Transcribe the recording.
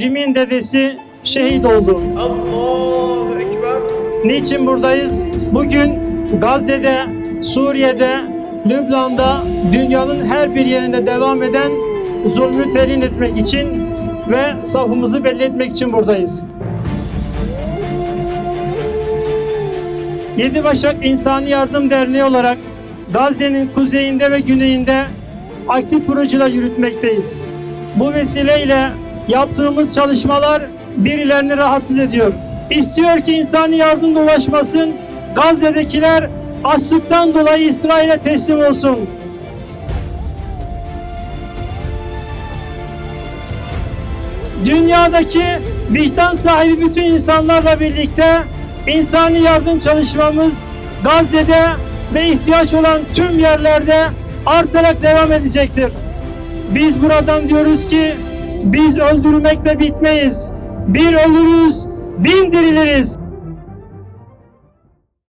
Rim'in dedesi şehit oldu. Allahu Ekber. Niçin buradayız? Bugün Gazze'de, Suriye'de, Lübnan'da, dünyanın her bir yerinde devam eden zulmü telin etmek için ve safımızı belli etmek için buradayız. Yedi Başak İnsani Yardım Derneği olarak Gazze'nin kuzeyinde ve güneyinde aktif projeler yürütmekteyiz. Bu vesileyle yaptığımız çalışmalar birilerini rahatsız ediyor. İstiyor ki insani yardım ulaşmasın, Gazze'dekiler açlıktan dolayı İsrail'e teslim olsun. Dünyadaki vicdan sahibi bütün insanlarla birlikte insani yardım çalışmamız Gazze'de ve ihtiyaç olan tüm yerlerde artarak devam edecektir. Biz buradan diyoruz ki biz öldürmekle bitmeyiz. Bir ölürüz, bin diriliriz.